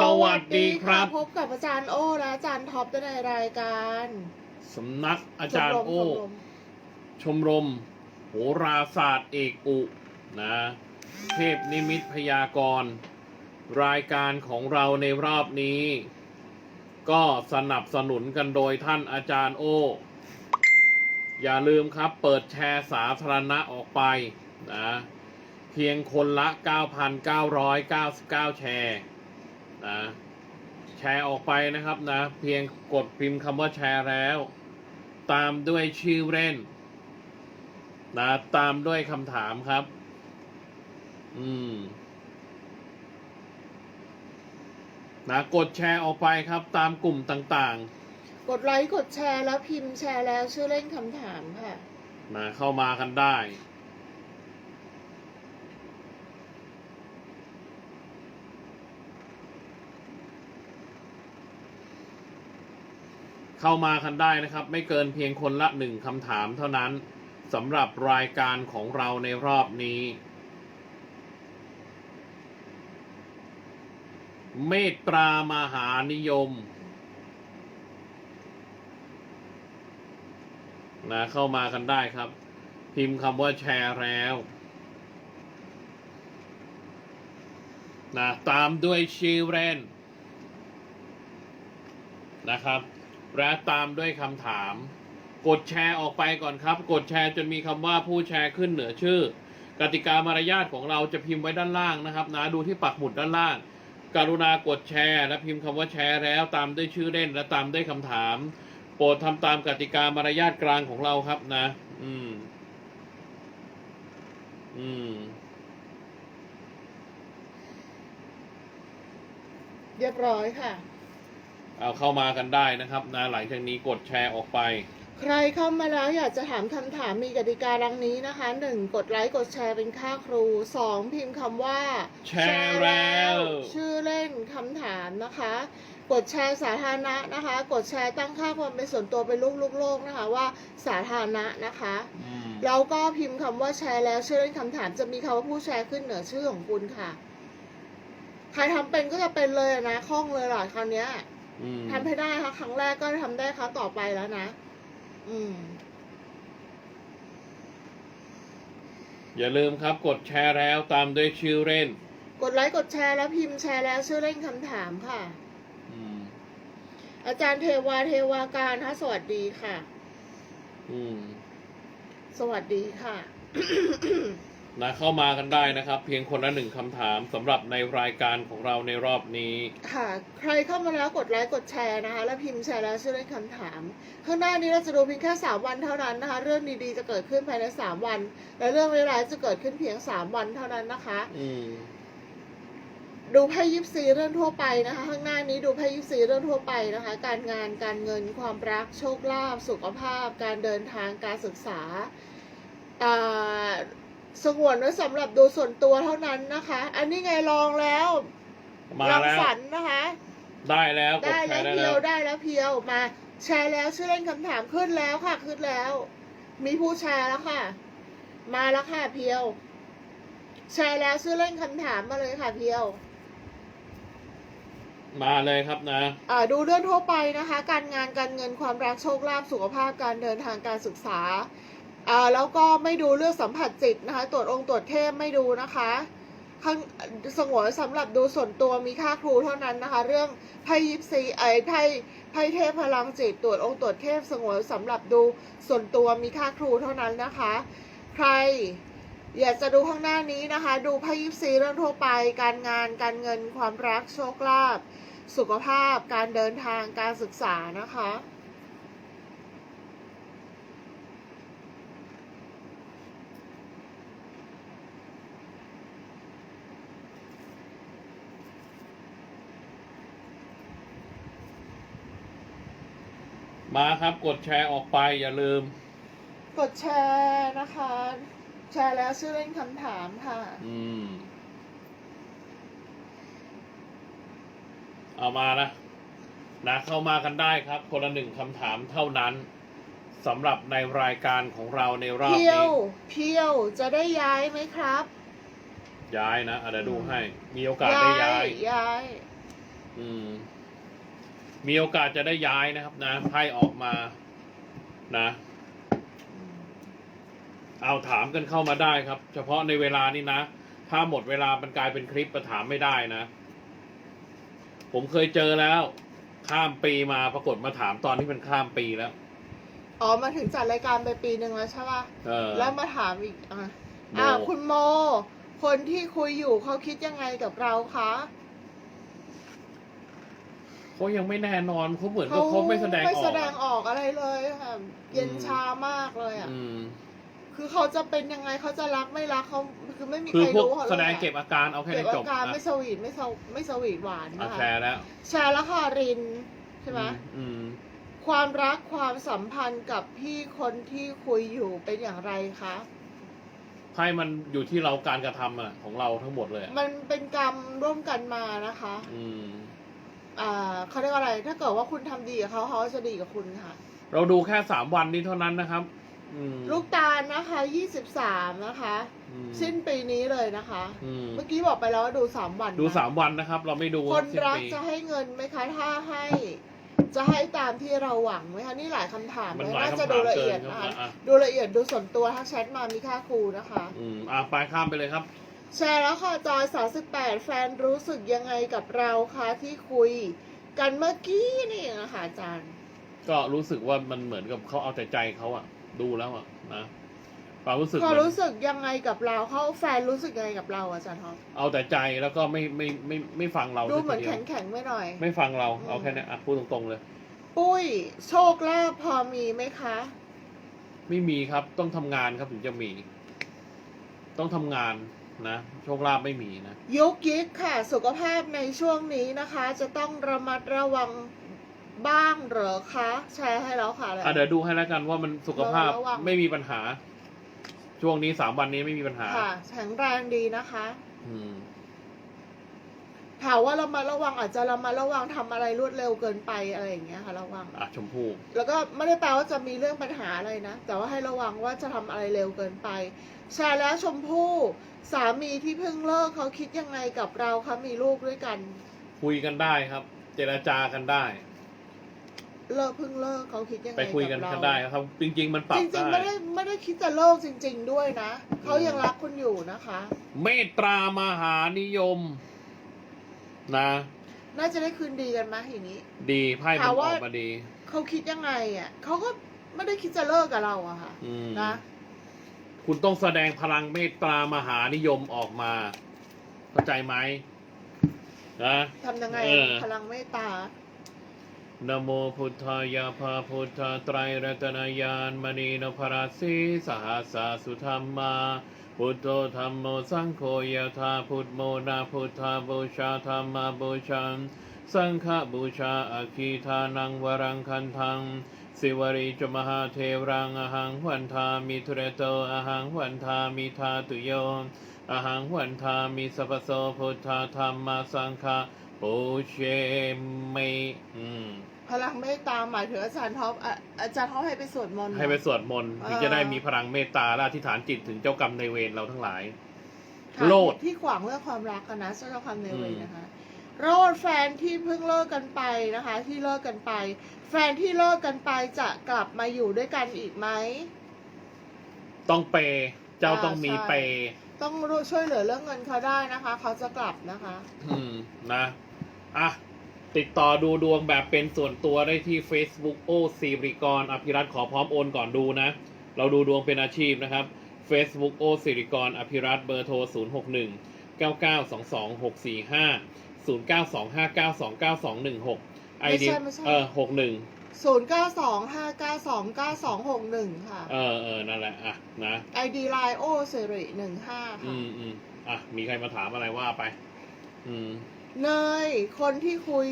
สวัสดีครับ พบกับอาจารย์โอ้และอาจารย์ท็อปในรายการสำนักอาจารย์โอ ชมรมชมรมโหราศาสตร์เอกอุนะเทพนิมิตพยากรณ์รายการของเราในรอบนี้ ก็สนับสนุนกันโดยท่านอาจารย์โอ อย่าลืมครับเปิดแชร์สาธารณะออกไปนะเพียงคนละ 9,999 แชร์ นะแชร์ออกไปนะครับนะ เพียงกดพิมพ์คำว่าแชร์แล้ว ตามด้วยชื่อเล่นนะตามด้วยคำถามครับ อืมนะกดแชร์ออกไปครับ ตามกลุ่มต่างกดไลค์กดแชร์แล้วพิมพ์แชร์แล้วชื่อเล่นคำถามค่ะๆนะเข้ามากันได้ เข้ามากันได้นะครับ ไม่เกินเพียงคนละหนึ่งคำถามเท่านั้นสำหรับรายการของเราในรอบนี้ เมตตามหานิยมนะเข้ามากันได้ครับ พิมพ์คำว่าแชร์แล้วนะตามด้วยชื่อเล่นนะครับ และตามด้วยคำถาม กดแชร์ออกไปก่อนครับ กดแชร์จนมีคำว่าผู้แชร์ขึ้นเหนือชื่อ กติกามารยาทของเราจะพิมพ์ไว้ด้านล่างนะครับนะดูที่ปักหมุดด้านล่าง กรุณากดแชร์ และพิมพ์คำว่าแชร์แล้วตามด้วยชื่อเล่น และตามด้วยคำถาม โปรดทำตามกติกามารยาทกลางของเราครับนะ อืม อืมเรียบร้อยค่ะ เอาเข้ามากันได้นะครับนะหลังจากนี้กดแชร์ออกไป ใครเข้ามาแล้วอยากจะถามคำถามมีกติกาดังนี้นะคะหนึ่งกดไลค์กดแชร์เป็นค่าครูสองพิมพ์คำว่าแชร์แล้ว ชื่อเล่นคำถามนะคะ กดแชร์สาธารณะนะคะ กดแชร์ตั้งค่าความเป็นส่วนตัวเป็นลูกลูกโลกนะคะว่าสาธารณะนะคะอืมแล้วก็พิมพ์คำว่าแชร์แล้วชื่อเล่นคำถามจะมีคำว่าผู้แชร์ขึ้นเหนือชื่อของคุณค่ะ ใครทำเป็นก็จะเป็นเลยนะคล่องเลยล่ะคราวเนี้ยอืม ทำให้ได้ค่ะ ครั้งแรกก็ทำได้ครั้งต่อไปแล้วนะ อืม อย่าลืมครับกดแชร์แล้วตามด้วยชื่อเล่น กดไลค์กดแชร์แล้วพิมพ์แชร์แล้วชื่อเล่นคำถามค่ะ อืม อาจารย์เทวาเทวาการคะสวัสดีค่ะ อืม สวัสดีค่ะ นะเข้ามากันได้นะครับ เพียงคนละหนึ่งคำถามสำหรับในรายการของเราในรอบนี้ ค่ะ ใครเข้ามาแล้วกดไลค์กดแชร์นะคะ แล้วพิมพ์แชร์แล้วชื่อเล่นคำถาม ข้างหน้านี้เราจะดูเพียงแค่สามวันเท่านั้นนะคะ เรื่องดีๆจะเกิดขึ้นภายในสามวัน และเรื่องร้ายๆจะเกิดขึ้นเพียงสามวันเท่านั้นนะคะ อืมดูไพ่ยิปซีเรื่องทั่วไปนะคะ ข้างหน้านี้ดูไพ่ยิปซีเรื่องทั่วไปนะคะ การงานการเงินความรักโชคลาภสุขภาพ การเดินทางการศึกษาอ่า สงวนไว้สำหรับดูส่วนตัวเท่านั้นนะคะ อันนี้ไงลองแล้วมาลองแล้ว ฝันนะคะ ได้แล้วกดได้แชแล้วร์ได้เพีแล้ยวว ได้แล้วเพียวมา แชร์แล้วชื่อเล่นคำถามขึ้นแล้วค่ะ ขึ้นแล้ว มีผู้แชร์แล้วค่ะ มาแล้วค่ะเพียว แชร์แล้วชื่อเล่นคำถามมาเลยค่ะเพียว มาเลยครับนะ อ่าดูเรื่องทั่วไปนะคะ การงานการเงินความรักโชคลาภสุขภาพการเดินทางการศึกษา อ่าแล้วก็ไม่ดูเรื่องสัมผัสจิตนะคะ ตรวจองค์ตรวจเทพไม่ดูนะคะข้างสงวนสำหรับดูส่วนตัวมีค่าครูเท่านั้นนะคะ เรื่องไพ่ยิปซีไอ้ไพ่ไพ่เทพพลังจิตตรวจองค์ตรวจเทพสงวนสำหรับดูส่วนตัวมีค่าครูเท่านั้นนะคะ ใครอยากจะดูข้างหน้านี้นะคะ ดูไพ่ยิปซีเรื่องทั่วไป การงานการเงินความรักโชคลาภสุขภาพ การเดินทางการศึกษานะคะ มาครับกดแชร์ออกไปอย่าลืม กดแชร์นะคะ แชร์แล้วชื่อเล่นคำถามค่ะ อืม เอามานะนะเข้ามากันได้ครับ คนละหนึ่งคำถามเท่านั้นสำหรับในรายการของเราในรอบเพียนี้ ว เพียวจะได้ย้ายไหมครับย้ายนะอะเดี๋ยวดูให้ มีโอกาสได้ย้าย ย้าย อืม มีโอกาสจะได้ย้ายนะครับนะไพ่ออกมานะ เอาถามกันเข้ามาได้ครับ เฉพาะในเวลานี้นะ ถ้าหมดเวลามันกลายเป็นคลิปประถามไม่ได้นะ ผมเคยเจอแล้ว ข้ามปีมาปรากฏมาถามตอนที่มันข้ามปีแล้ว อ๋อมาถึงจัดรายการไปปีหนึ่งแล้วใช่ป่ะเออ แล้วมาถามอีกอะโมอ่าคุณโม คนที่คุยอยู่เขาคิดยังไงกับเราคะ เขายังไม่แน่นอนเขาเหมือนกับเขาไม่แสดงอไม่อกแสดงอะออกอะไรเลยค่ะเย็นอืมชามากเลยอะอืมคือเขาจะเป็นยังไงเขาจะรักไม่รักเขาคือไม่มีคือใครพวกรู้เขาเลยอะแสดงเก็บอาการเอาแค่เก็บนี้จอาบการอะไม่สวีทไม่สวไม่สวีทหวานอะนะคะแชร์แล้วแชร์แล้วค่ะรินใช่ไหมอืมความรักความสัมพันธ์กับพี่คนที่คุยอยู่เป็นอย่างไรคะไพ่มันอยู่ที่เราการกระทำอะของเราทั้งหมดเลยอะมันเป็นกรรมร่วมกันมานะคะ อืม อ่าเขาเรียกว่าอะไร ถ้าเกิดว่าคุณทำดีกับเขาเขาก็จะดีกับคุณค่ะ เราดูแค่สามวันนี้เท่านั้นนะครับ อืมลูกตาลนะคะ23นะคะ อืมสิ้นปีนี้เลยนะคะ อืมเมื่อกี้บอกไปแล้วว่าดูสามวันดูนะสามวันนะครับ เราไม่ดูคนสิ้รักปีจะให้เงินไหมคะ ถ้าให้ จะให้ตามที่เราหวังไหมคะ นี่หลายคำถามมันเลยหลายน่าจะคำดูถามละเกิเอียดนคนะรับคะ อะดูละเอียดดูส่วนตัวถ้าแชทมามีค่าครูนะคะ อืมอะไปข้ามไปเลยครับ แชร์แล้วค่ะจอย38 แฟนรู้สึกยังไงกับเราคะที่คุย กันเมื่อกี้นี่เองอะค่ะอาจารย์ ก็รู้สึกว่ามันเหมือนกับเขาเอาแต่ใจเขาอะดูแล้วอะนะความรู้สึกเขามันรู้สึกยังไงกับเราเขาแฟนรู้สึกยังไงกับเราอาจารย์ท็อปเอาแต่ใจแล้วก็ไม่ไม่ไม่ไม่ฟังเราดูเหมือนสักทีแข็งดียวแข็งๆไม่หน่อย ไม่ฟังเราอืมเอาแค่เนี้ยอะพูดตรงๆเลย ปุ้ย โชคลาภพอมีไหมคะ ไม่มีครับต้องทำงานครับถึงจะมี ต้องทำงาน นะโชคลาภไม่มีนะยุกยิกค่ะ สุขภาพในช่วงนี้นะคะ จะต้องระมัดระวังบ้างเหรอคะแชร์ให้แล้วค่ะอะเดี๋ยวดูให้แล้วกันว่ามันสุขภาพระวังไม่มีปัญหา ช่วงนี้สามวันนี้ไม่มีปัญหาค่ะแข็งแรงดีนะคะ อืม ถามว่าระมัดระวังอาจจะระมัดระวังทำอะไรรวดเร็วเกินไปอะไรอย่างเงี้ยค่ะระวัง อะชมพู่แล้วก็ไม่ได้แปลว่าจะมีเรื่องปัญหาอะไรนะ แต่ว่าให้ระวังว่าจะทำอะไรเร็วเกินไปแชร์แล้วชมพู่สามีที่เพิ่งเลิกเขาคิดยังไงกับเราคะมีลูกด้วยกัน คุยกันได้ครับ เจรจากันได้ เลิกเพิ่งเลิกเขาคิดยังไงไปคุยกันบเรากันได้ครับ จริง ๆ มันปรับจริงๆได้ไม่ได้ไม่ได้คิดจะเลิกจริง ๆ ด้วยนะเขายังรักคุณอยู่นะคะ เมตตามหานิยม นะ น่าจะได้คืนดีกันไหมทีนี้ ดีไพ่มันถามอว่า อกมาดีเขาคิดยังไงอะเขาก็ไม่ได้คิดจะเลิกกับเราอะค่ะ อืมนะ คุณต้องแสดงพลังเมตตามหานิยมออกมาเข้าใจไหมนะ ทำยังไงเออ พลังเมตตา นะโมพุทธายาภาพุทธไตรรัตนายานมณีนพราสีสหัสสาสุธรรมา พุทโธธรรมโมสังโฆยะธาพุทโมนาพุทธาบูชาธรรมาบูชาสังฆบูชาอาคีทานังวรังคันทังสิวริจมหาเทวรังอหังวันทามิทุเรโตอหังวันทามิทาตุโยอหังวันทามิสัพโสพุทธาธรรมาสังฆาปูเชมิอืม พลังเมตตาหมายถึงอาจารย์ท็อปอะอาจารย์ท็อปให้ไปสวดมนต์ให้ไปสวดมนต์อ่าถึงจะได้มีพลังเมตตาและอธิษฐานจิตถึงเจ้ากรรมในายเวรเราทั้งหลาย ค่ะโลด ที่ขวางเรื่องความรักกันนะเจ้าความในเวรอืมนะคะ โรดแฟนที่เพิ่งเลิกกันไปนะคะ ที่เลิกกันไป แฟนที่เลิกกันไปจะกลับมาอยู่ด้วยกันอีกไหม ต้องเปย์เจ้าอ่าต้องมีใช่เปย์ต้องรู้ช่วยเหลือเรื่องเงินเขาได้นะคะ เขาจะกลับนะคะ อืมนะอะ ติดต่อดูดวงแบบเป็นส่วนตัวได้ที่ Facebook โอซีริกรอภิรัตน์ขอพร้อมโอนก่อนดูนะ เราดูดวงเป็นอาชีพนะครับ Facebook โอสิริกรอภิรัตน์เบอร์โทร 0 6 1 9 9 2 2 6 4 5 0 9 2 5 9 2 9 2 1 6ไม่ ID ใช่ไม่ใช่ เออหกหนึ่ง0 9 2 5 9 2 9 2 6 1ค่ะ เออเออนั่นแหละ อะ นะ ID Line โอสิริ15ค่ะอืมอืมอะ มีใครมาถามอะไรว่าไป อืม เนยคนที่คุย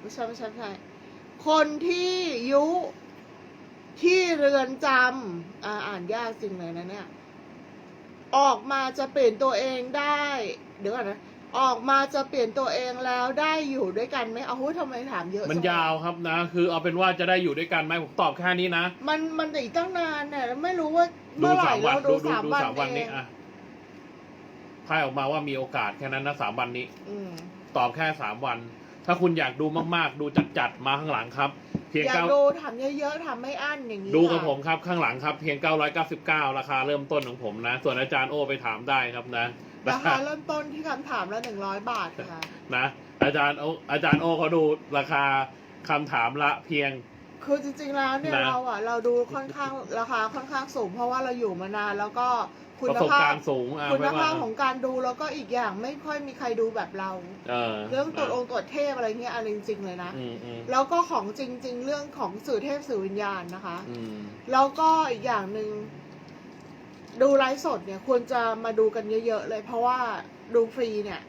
ไม่ใช่ไม่ใช่ไม่ใช่คนที่ยุที่เรือนจำอ่าอ่านยากจริงเลยนะเนี่ย ออกมาจะเปลี่ยนตัวเองได้ เดี๋ยวก่อนนะออกมาจะเปลี่ยนตัวเองแล้วได้อยู่ด้วยกันไหมเอาหุ้ยทำไมถามเยอะมันจังยาวครับนะ คือเอาเป็นว่าจะได้อยู่ด้วยกันไหมผมตอบแค่นี้นะ มันมันอีกตั้งนานเนี่ยไม่รู้ว่าดูเมื่อไหร่สามวันเราดูดูดูสามดูวันสามวันเอนี้งอะไพ่ออกมาว่ามีโอกาสแค่นั้นนะสามวันนี้ อืม ตอบแค่สามวัน ถ้าคุณอยากดูมากๆ ดูจัดๆมาข้างหลังครับ เพียงอยากเก้าดูทำเยอะๆทำไม่อั้นอย่างนี้ดูกับค่ะผมครับข้างหลังครับเพียง 999 ราคาเริ่มต้นของผมนะ ส่วนอาจารย์โอไปถามได้ครับนะ ราคาเริ่มต้นที่คำถามละหนึ่งร้อยบาทค่ะ นะอาจารย์โออาจารย์โอเขาดูราคาคำถามละเพียง คือจริงๆแล้วเนี่ยนะ เราอะเราดูค่อนข้างราคาค่อนข้างสูงเพราะว่าเราอยู่มานานแล้วก็ คุประณสบภาการพณ์สูงอะคุณไม่ว่าภาพของการดูแล้วก็อีกอย่างไม่ค่อยมีใครดูแบบเรา เออเรื่องตรวจองค์ตรวจเทพอะไรเงี้ยอะไรจริงๆเลยนะ อืมอืมแล้วก็ของจริง ๆ เรื่องของสื่อเทพสื่อวิญญาณนะคะ อืมแล้วก็อีกอย่างหนึ่งดูไลฟ์สดเนี่ยควรจะมาดูกันเยอะ ๆ เลย เพราะว่าดูฟรีเนี่ย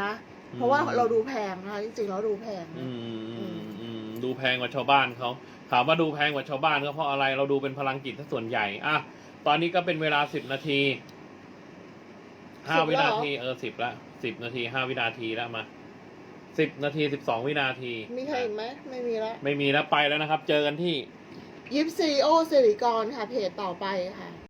นะ เพราะว่าเราดูแพงนะคะจริงๆแล้วดูแพงอืนะมอืมอืมดูแพงกว่าชาวบ้านเขาถามว่าดูแพงกว่าชาวบ้านก็เพราะอะไรเราดูเป็นพลังจิตถ้าส่วนใหญ่อะ ตอนนี้ก็เป็นเวลาสิบนาทีห้าวินาที เออสิบละสิบนาทีห้าวินาทีแล้วมาสิบนาทีสิบสองวินาที มีใครอีกไหมไม่มีแล้วไม่มีแล้วไปแล้วนะครับ เจอกันที่ยิปซีโอสิริกรค่ะเพจต่อไปค่ะ